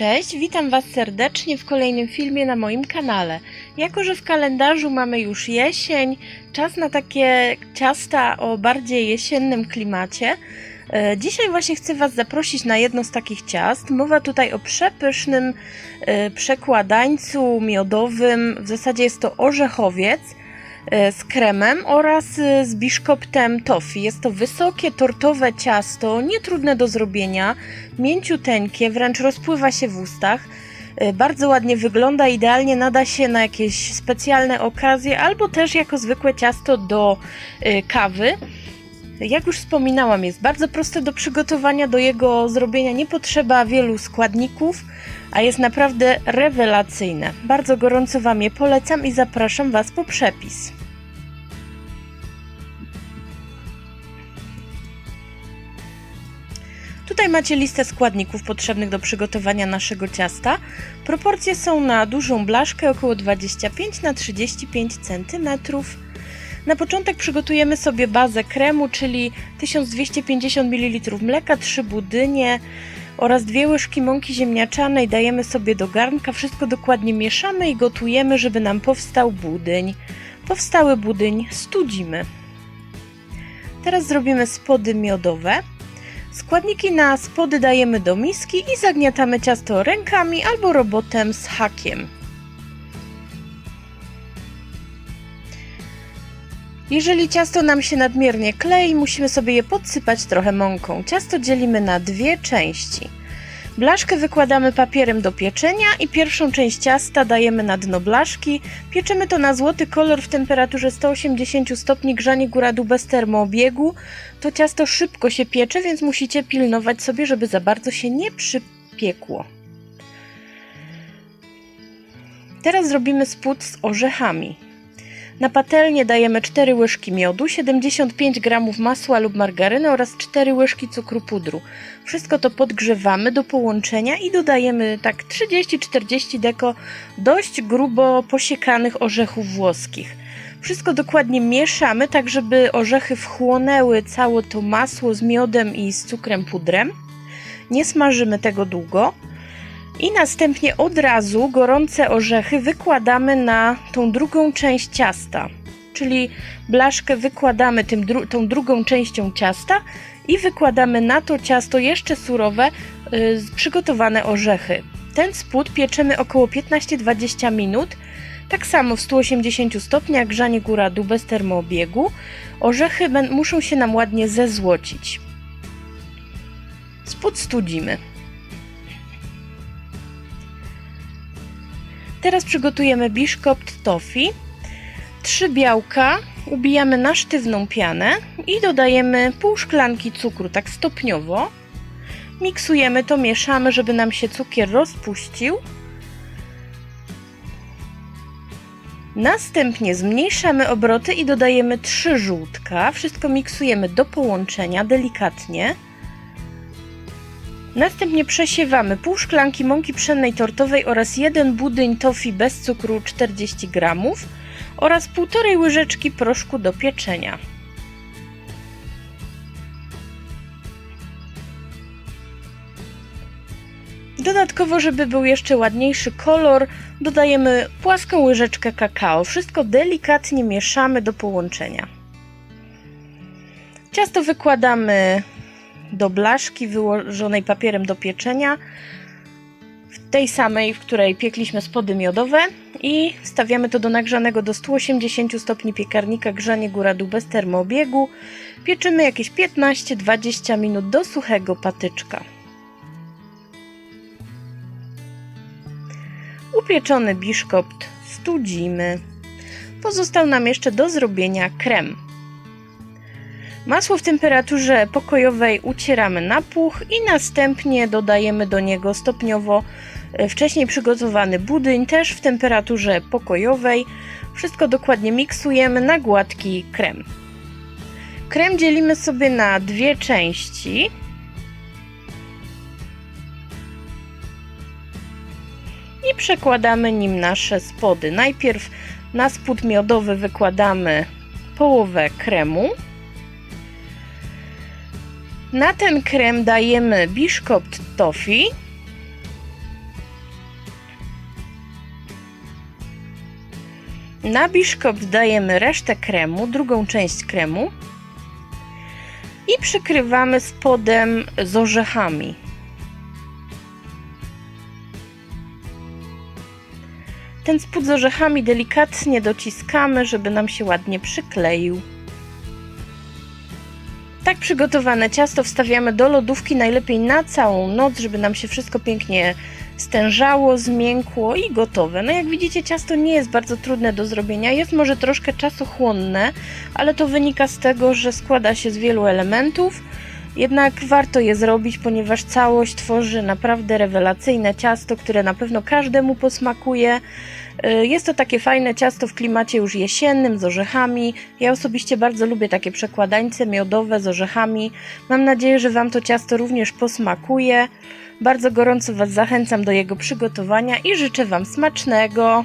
Cześć, witam Was serdecznie w kolejnym filmie na moim kanale. Jako, że w kalendarzu mamy już jesień, czas na takie ciasta o bardziej jesiennym klimacie, e, dzisiaj właśnie chcę Was zaprosić na jedno z takich ciast. Mowa tutaj o przepysznym e, przekładańcu miodowym, w zasadzie jest to orzechowiec z kremem oraz e, z biszkoptem toffee. Jest to wysokie tortowe ciasto, nietrudne do zrobienia, mięciuteńkie, wręcz rozpływa się w ustach. E, Bardzo ładnie wygląda, idealnie nada się na jakieś specjalne okazje albo też jako zwykłe ciasto do e, kawy. Jak już wspominałam, jest bardzo proste do przygotowania, do jego zrobienia nie potrzeba wielu składników, a jest naprawdę rewelacyjne. Bardzo gorąco Wam je polecam i zapraszam Was po przepis. Tutaj macie listę składników potrzebnych do przygotowania naszego ciasta. Proporcje są na dużą blaszkę około 25 na 35 cm. Na początek przygotujemy sobie bazę kremu, czyli 1250 ml mleka, 3 budynie oraz dwie łyżki mąki ziemniaczanej dajemy sobie do garnka. Wszystko dokładnie mieszamy i gotujemy, żeby nam powstał budyń. Powstały budyń studzimy. Teraz zrobimy spody miodowe. Składniki na spody dajemy do miski i zagniatamy ciasto rękami albo robotem z hakiem. Jeżeli ciasto nam się nadmiernie klei, musimy sobie je podsypać trochę mąką. Ciasto dzielimy na dwie części. Blaszkę wykładamy papierem do pieczenia i pierwszą część ciasta dajemy na dno blaszki. Pieczymy to na złoty kolor w temperaturze 180 stopni grzanie góra-dół bez termoobiegu. To ciasto szybko się piecze, więc musicie pilnować sobie, żeby za bardzo się nie przypiekło. Teraz zrobimy spód z orzechami. Na patelnię dajemy 4 łyżki miodu, 75 g masła lub margaryny oraz 4 łyżki cukru pudru. Wszystko to podgrzewamy do połączenia i dodajemy tak 30-40 deko dość grubo posiekanych orzechów włoskich. Wszystko dokładnie mieszamy, tak żeby orzechy wchłonęły całe to masło z miodem i z cukrem pudrem. Nie smażymy tego długo. I następnie od razu gorące orzechy wykładamy na tą drugą część ciasta. Czyli blaszkę wykładamy tym dru tą drugą częścią ciasta i wykładamy na to ciasto jeszcze surowe, yy, przygotowane orzechy. Ten spód pieczemy około 15-20 minut. Tak samo w 180 stopniach, grzanie góra-dół bez termoobiegu. Orzechy muszą się nam ładnie zezłocić. Spód studzimy. Teraz przygotujemy biszkopt toffee. Trzy białka ubijamy na sztywną pianę i dodajemy pół szklanki cukru, tak stopniowo. Miksujemy to, mieszamy, żeby nam się cukier rozpuścił. Następnie zmniejszamy obroty i dodajemy trzy żółtka. Wszystko miksujemy do połączenia delikatnie. Następnie przesiewamy pół szklanki mąki pszennej tortowej oraz jeden budyń toffee bez cukru 40 g oraz półtorej łyżeczki proszku do pieczenia. Dodatkowo, żeby był jeszcze ładniejszy kolor, dodajemy płaską łyżeczkę kakao. Wszystko delikatnie mieszamy do połączenia. Ciasto wykładamy do blaszki wyłożonej papierem do pieczenia, w tej samej, w której piekliśmy spody miodowe i stawiamy to do nagrzanego do 180 stopni piekarnika, grzanie góra-dół bez termoobiegu. Pieczymy jakieś 15-20 minut do suchego patyczka. Upieczony biszkopt studzimy. Pozostał nam jeszcze do zrobienia krem. Masło w temperaturze pokojowej ucieramy na puch i następnie dodajemy do niego stopniowo wcześniej przygotowany budyń, też w temperaturze pokojowej. Wszystko dokładnie miksujemy na gładki krem. Krem dzielimy sobie na dwie części. I przekładamy nim nasze spody. Najpierw na spód miodowy wykładamy połowę kremu. Na ten krem dajemy biszkopt tofi. Na biszkopt dajemy resztę kremu, drugą część kremu i przykrywamy spodem z orzechami. Ten spód z orzechami delikatnie dociskamy, żeby nam się ładnie przykleił. Tak przygotowane ciasto wstawiamy do lodówki najlepiej na całą noc, żeby nam się wszystko pięknie stężało, zmiękło i gotowe. No jak widzicie ciasto nie jest bardzo trudne do zrobienia, jest może troszkę czasochłonne, ale to wynika z tego, że składa się z wielu elementów. Jednak warto je zrobić, ponieważ całość tworzy naprawdę rewelacyjne ciasto, które na pewno każdemu posmakuje. Y, Jest to takie fajne ciasto w klimacie już jesiennym z orzechami. Ja osobiście bardzo lubię takie przekładańce miodowe z orzechami. Mam nadzieję, że Wam to ciasto również posmakuje. Bardzo gorąco Was zachęcam do jego przygotowania i życzę Wam smacznego.